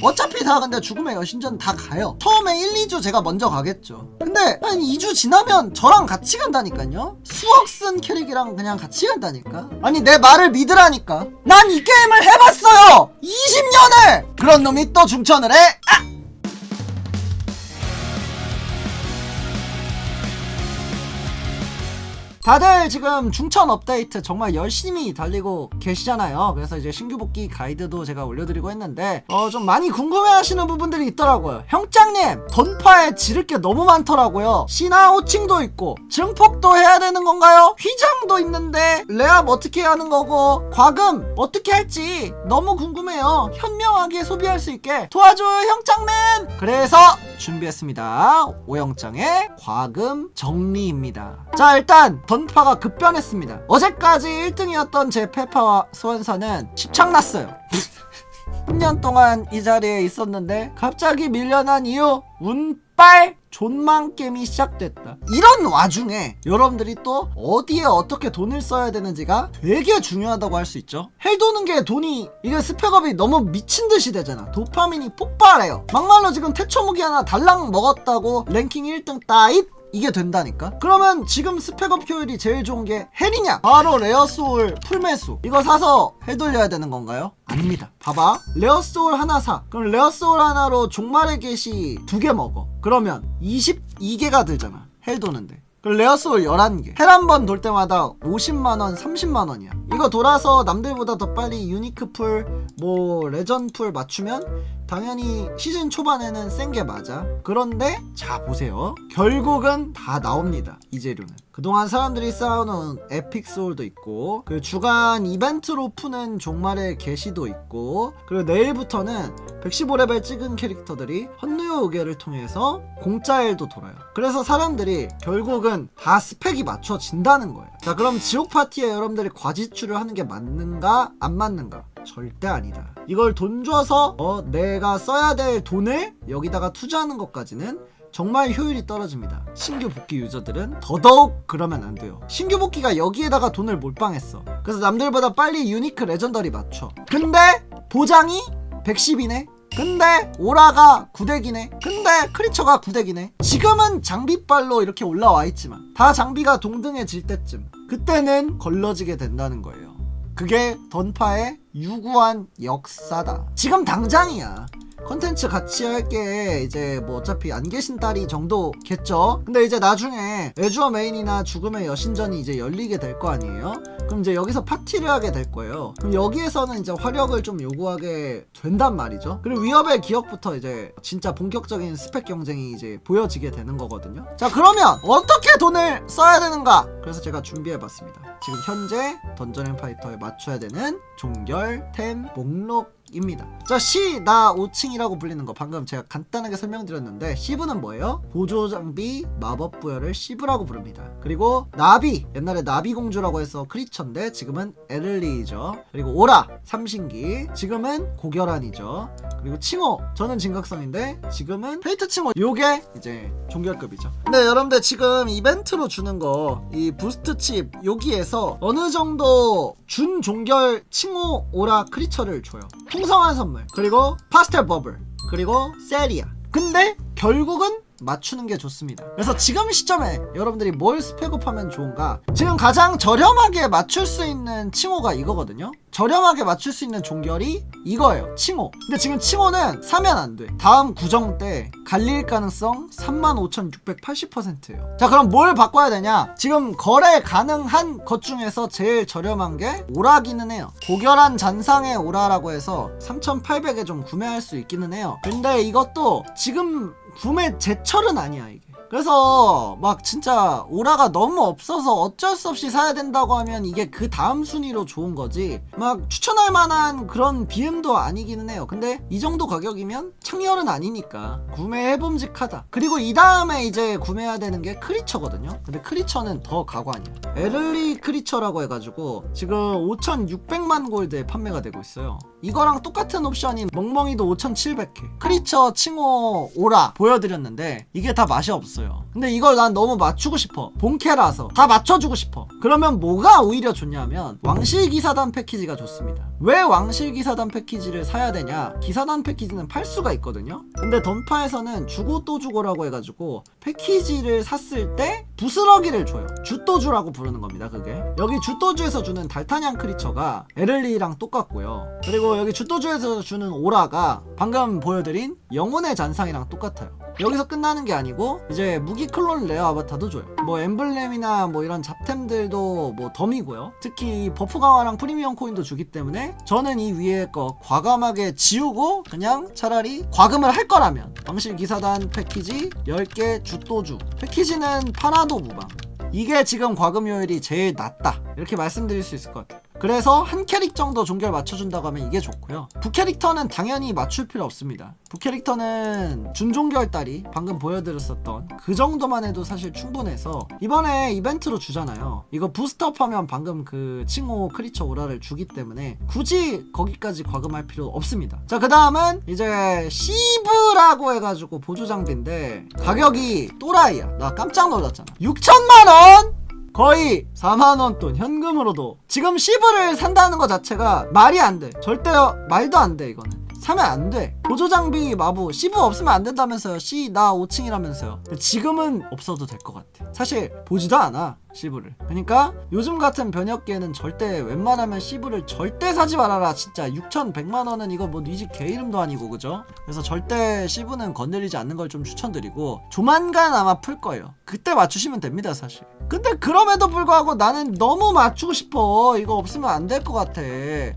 어차피 다 근데 죽음의 여신전 다 가요. 처음에 1, 2주 제가 먼저 가겠죠. 근데 한 2주 지나면 저랑 같이 간다니까요. 수억 쓴 캐릭이랑 그냥 같이 간다니까. 아니 내 말을 믿으라니까. 난 이 게임을 해봤어요. 20년을. 그런 놈이 또 중천을 해. 아! 다들 지금 중천 업데이트 정말 열심히 달리고 계시잖아요. 그래서 이제 신규 복귀 가이드도 제가 올려드리고 했는데 어 좀 많이 궁금해하시는 부분들이 있더라고요. 형장님 던파에 지를 게 너무 많더라고요. 신화 호칭도 있고 증폭도 해야 되는 건가요? 휘장도 있는데 레압 어떻게 하는 거고 과금 어떻게 할지 너무 궁금해요. 현명하게 소비할 수 있게 도와줘요 형장맨. 그래서 준비했습니다. 오영장의 과금 정리입니다. 자 일단 던파가 급변했습니다. 어제까지 1등이었던 제 페파와 소환사는 집착났어요. 10년 동안 이 자리에 있었는데 갑자기 밀려난 이유 운빨 존망 게임이 시작됐다. 이런 와중에 여러분들이 또 어디에 어떻게 돈을 써야 되는지가 되게 중요하다고 할 수 있죠. 헬 도는 게 돈이 이게 스펙업이 너무 미친 듯이 되잖아. 도파민이 폭발해요. 막말로 지금 태초무기 하나 달랑 먹었다고 랭킹 1등 따잇 이게 된다니까? 그러면 지금 스펙업 효율이 제일 좋은 게 헬이냐? 바로 레어소울 풀매수. 이거 사서 헬 돌려야 되는 건가요? 아닙니다. 봐봐. 레어소울 하나 사. 그럼 레어소울 하나로 종말의 개시 두 개 먹어. 그러면 22개가 들잖아. 헬 도는데. 그럼 레어소울 11개. 헬 한 번 돌 때마다 50만원 30만원이야. 이거 돌아서 남들보다 더 빨리 유니크 풀 뭐 레전 풀 맞추면 당연히 시즌 초반에는 센 게 맞아. 그런데 자 보세요. 결국은 다 나옵니다. 이 재료는. 그동안 사람들이 쌓아놓은 에픽 소울도 있고 그 주간 이벤트로 푸는 종말의 게시도 있고 그리고 내일부터는 115레벨 찍은 캐릭터들이 헌누요 우계를 통해서 공짜 일도 돌아요. 그래서 사람들이 결국은 다 스펙이 맞춰진다는 거예요. 자 그럼 지옥 파티에 여러분들이 과지출을 하는 게 맞는가 안 맞는가? 절대 아니다. 이걸 돈 줘서 어, 내가 써야 될 돈을 여기다가 투자하는 것까지는 정말 효율이 떨어집니다. 신규 복귀 유저들은 더더욱 그러면 안 돼요. 신규 복귀가 여기에다가 돈을 몰빵했어. 그래서 남들보다 빨리 유니크 레전더리 맞춰. 근데 보장이 110이네. 근데 오라가 9덱이네. 근데 크리처가 9덱이네. 지금은 장비빨로 이렇게 올라와 있지만 다 장비가 동등해질 때쯤 그때는 걸러지게 된다는 거예요. 그게 던파의 유구한 역사다. 지금 당장이야. 컨텐츠 같이 할 게 이제 뭐 어차피 안 계신 딸이 정도겠죠. 근데 이제 나중에 애주어 메인이나 죽음의 여신전이 이제 열리게 될 거 아니에요. 그럼 이제 여기서 파티를 하게 될 거예요. 그럼 여기에서는 이제 화력을 좀 요구하게 된단 말이죠. 그리고 위협의 기억부터 이제 진짜 본격적인 스펙 경쟁이 이제 보여지게 되는 거거든요. 자 그러면 어떻게 돈을 써야 되는가? 그래서 제가 준비해봤습니다. 지금 현재 던전 앤 파이터에 맞춰야 되는 종결 템 목록 입니다. 자, C 나 5층이라고 불리는 거 방금 제가 간단하게 설명드렸는데 시브는 뭐예요? 보조 장비 마법 부여를 시브라고 부릅니다. 그리고 나비 옛날에 나비 공주라고 해서 크리처인데 지금은 에를리죠. 그리고 오라 삼신기 지금은 고결한이죠. 그리고 칭호 저는 진각성인데 지금은 페이트 칭호 요게 이제 종결급이죠. 근데 여러분들 지금 이벤트로 주는 거 이 부스트 칩 여기에서 어느 정도 준 종결 칭호 오라 크리처를 줘요. 풍성한 선물 그리고 파스텔 버블 그리고 세리아. 근데 결국은 맞추는 게 좋습니다. 그래서 지금 시점에 여러분들이 뭘 스펙업하면 좋은가? 지금 가장 저렴하게 맞출 수 있는 칭호가 이거거든요. 저렴하게 맞출 수 있는 종결이 이거예요. 칭호. 근데 지금 칭호는 사면 안 돼. 다음 구정 때 갈릴 가능성 35,680%예요. 자, 그럼 뭘 바꿔야 되냐? 지금 거래 가능한 것 중에서 제일 저렴한 게 오라기는 해요. 고결한 잔상의 오라라고 해서 3,800에 좀 구매할 수 있기는 해요. 근데 이것도 지금 구매 제철은 아니야, 이게. 그래서 막 진짜 오라가 너무 없어서 어쩔 수 없이 사야 된다고 하면 이게 그 다음 순위로 좋은 거지. 막 추천할 만한 그런 BM도 아니기는 해요. 근데 이 정도 가격이면 창렬은 아니니까 구매해봄직하다. 그리고 이 다음에 이제 구매해야 되는 게 크리처거든요. 근데 크리처는 더 가관이야. 에를리 크리처라고 해가지고 지금 5,600만 골드에 판매가 되고 있어요. 이거랑 똑같은 옵션인 멍멍이도 5,700회 크리처 칭호 오라 보여드렸는데 이게 다 맛이 없어요 없어요. 근데 이걸 난 너무 맞추고 싶어. 본캐라서. 다 맞춰주고 싶어. 그러면 뭐가 오히려 좋냐면 왕실기사단 패키지가 좋습니다. 왜 왕실기사단 패키지를 사야 되냐? 기사단 패키지는 팔 수가 있거든요. 근데 던파에서는 주고 또 주고라고 해가지고 패키지를 샀을 때 부스러기를 줘요. 주또주라고 부르는 겁니다 그게. 여기 주또주에서 주는 달타냥 크리처가 에를리랑 똑같고요. 그리고 여기 주또주에서 주는 오라가 방금 보여드린 영혼의 잔상이랑 똑같아요. 여기서 끝나는 게 아니고 이제 무기 클론 레어 아바타도 줘요. 뭐 엠블렘이나 뭐 이런 잡템들도 뭐 덤이고요. 특히 버프 강화랑 프리미엄 코인도 주기 때문에 저는 이 위에 거 과감하게 지우고 그냥 차라리 과금을 할 거라면 왕실 기사단 패키지 10개 주또주. 패키지는 파나도 무방. 이게 지금 과금 효율이 제일 낮다. 이렇게 말씀드릴 수 있을 것 같아요 그래서 한 캐릭 정도 종결 맞춰준다고 하면 이게 좋고요. 부캐릭터는 당연히 맞출 필요 없습니다. 부캐릭터는 준종결 딸이 방금 보여드렸었던 그 정도만 해도 사실 충분해서 이번에 이벤트로 주잖아요. 이거 부스트업 하면 방금 그 칭호 크리처 오라를 주기 때문에 굳이 거기까지 과금할 필요 없습니다. 자 그 다음은 이제 시브라고 해가지고 보조 장비인데 가격이 또라이야. 나 깜짝 놀랐잖아. 6천만원 거의 4만원 돈 현금으로도 지금 시브를 산다는 것 자체가 말이 안 돼 절대 말도 안 돼 이거는 사면 안 돼. 보조 장비 마부 시브 없으면 안 된다면서요. C 나 5층이라면서요. 지금은 없어도 될 것 같아. 사실 보지도 않아 시브를. 그러니까 요즘 같은 변혁기에는 절대 웬만하면 시브를 절대 사지 말아라. 진짜 6,100만 원은 이거 뭐네집개 이름도 아니고 그죠? 그래서 절대 시브는 건드리지 않는 걸 좀 추천드리고 조만간 아마 풀 거예요. 그때 맞추시면 됩니다 사실. 근데 그럼에도 불구하고 나는 너무 맞추고 싶어. 이거 없으면 안 될 것 같아.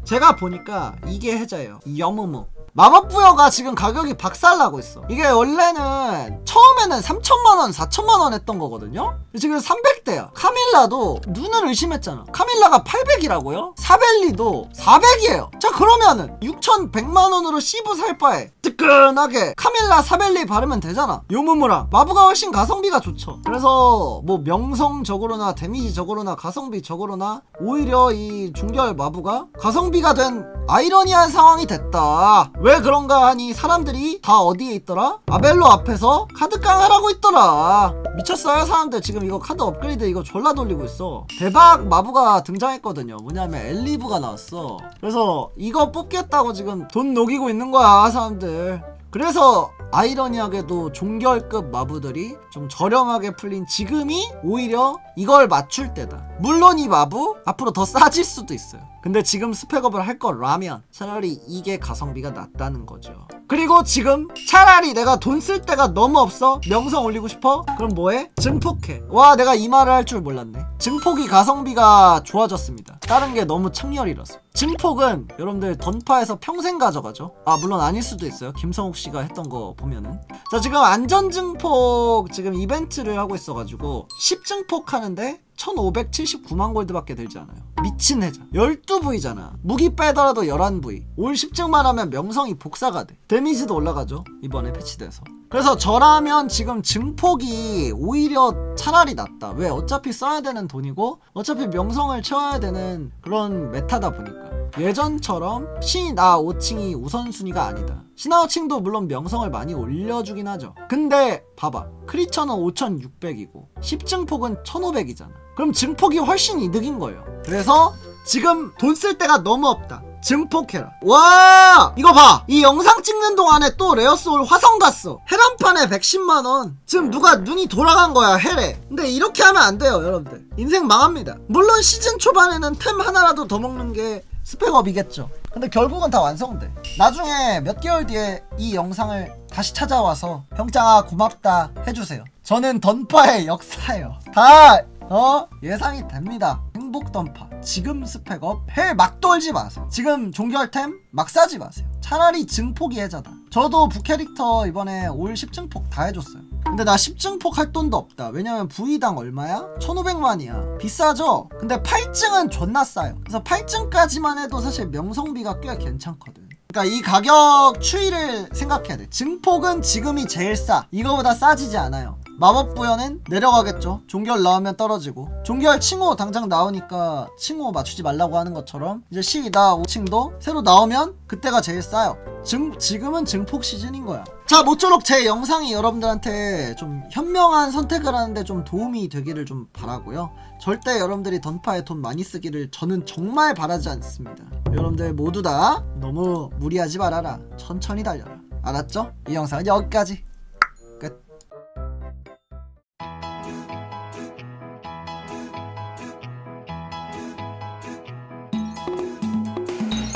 제가 보니까 이게 해자예요. 이 여무무. 마법부여가 지금 가격이 박살나고 있어. 이게 원래는 처음에는 3천만원, 4천만원 했던 거거든요? 지금 300대야. 카밀라도 눈을 의심했잖아. 카밀라가 800이라고요? 사벨리도 400이에요. 자, 그러면은 6,100만원으로 시브 살 바에 뜨끈하게 카밀라 사벨리 바르면 되잖아. 요무무랑. 마부가 훨씬 가성비가 좋죠. 그래서 뭐 명성적으로나 데미지적으로나 가성비적으로나 오히려 이 중결 마부가 가성비가 된 아이러니한 상황이 됐다. 왜 그런가 하니 사람들이 다 어디에 있더라? 아벨로 앞에서 카드 깡하라고 있더라. 미쳤어요 사람들 지금 이거 카드 업그레이드 이거 졸라 돌리고 있어. 대박 마부가 등장했거든요. 뭐냐면 엘리브가 나왔어. 그래서 이거 뽑겠다고 지금 돈 녹이고 있는 거야 사람들. 그래서 아이러니하게도 종결급 마부들이 좀 저렴하게 풀린 지금이 오히려 이걸 맞출 때다. 물론 이 마부 앞으로 더 싸질 수도 있어요. 근데 지금 스펙업을 할 거라면 차라리 이게 가성비가 낮다는 거죠. 그리고 지금 차라리 내가 돈쓸 데가 너무 없어 명성 올리고 싶어? 그럼 뭐해? 증폭해. 와 내가 이 말을 할 줄 몰랐네. 증폭이 가성비가 좋아졌습니다. 다른 게 너무 창렬이라서. 증폭은 여러분들 던파에서 평생 가져가죠. 아 물론 아닐 수도 있어요. 김성욱 씨가 했던 거 보면은. 자 지금 안전 증폭 지금 이벤트를 하고 있어가지고 10증폭 하는데 1579만 골드밖에 들지 않아요. 미친 해자. 12부이잖아. 무기 빼더라도 11부이. 올 10증만 하면 명성이 복사가 돼. 데미지도 올라가죠. 이번에 패치돼서. 그래서 저라면 지금 증폭이 오히려 차라리 낫다. 왜? 어차피 써야 되는 돈이고 어차피 명성을 채워야 되는 그런 메타다 보니까. 예전처럼 신나 5층이 우선순위가 아니다. 신화 5층도 물론 명성을 많이 올려주긴 하죠. 근데 봐봐. 크리처는 5600이고 10증 폭은 1500이잖아. 그럼 증폭이 훨씬 이득인 거예요. 그래서 지금 돈쓸 데가 너무 없다. 증폭해라. 와! 이거 봐! 이 영상 찍는 동안에 또 레어소울 화성 갔어. 헤란판에 110만원. 지금 누가 눈이 돌아간 거야, 헤레. 근데 이렇게 하면 안 돼요, 여러분들. 인생 망합니다. 물론 시즌 초반에는 템 하나라도 더 먹는 게 스펙업이겠죠. 근데 결국은 다 완성돼. 나중에 몇 개월 뒤에 이 영상을 다시 찾아와서 형장아 고맙다 해주세요. 저는 던파의 역사예요. 다 어? 예상이 됩니다. 행복 던파. 지금 스펙업 해 막 돌지 마세요. 지금 종결템 막 사지 마세요. 차라리 증폭이 해자다. 저도 부캐릭터 이번에 올 10증폭 다 해줬어요. 근데 나 10증폭 할 돈도 없다. 왜냐면 V당 얼마야? 1500만이야. 비싸죠? 근데 8증은 존나 싸요. 그래서 8증까지만 해도 사실 명성비가 꽤 괜찮거든. 그러니까 이 가격 추이를 생각해야 돼. 증폭은 지금이 제일 싸. 이거보다 싸지지 않아요. 마법 부여는 내려가겠죠. 종결 나오면 떨어지고 종결 칭호 당장 나오니까 칭호 맞추지 말라고 하는 것처럼 이제 시이다 5층도 새로 나오면 그때가 제일 싸요. 증, 지금은 증폭 시즌인 거야. 자, 모쪼록 제 영상이 여러분들한테 좀 현명한 선택을 하는데 좀 도움이 되기를 좀 바라고요. 절대 여러분들이 던파에 돈 많이 쓰기를 저는 정말 바라지 않습니다. 여러분들 모두 다 너무 무리하지 말아라. 천천히 달려라. 알았죠? 이 영상은 여기까지.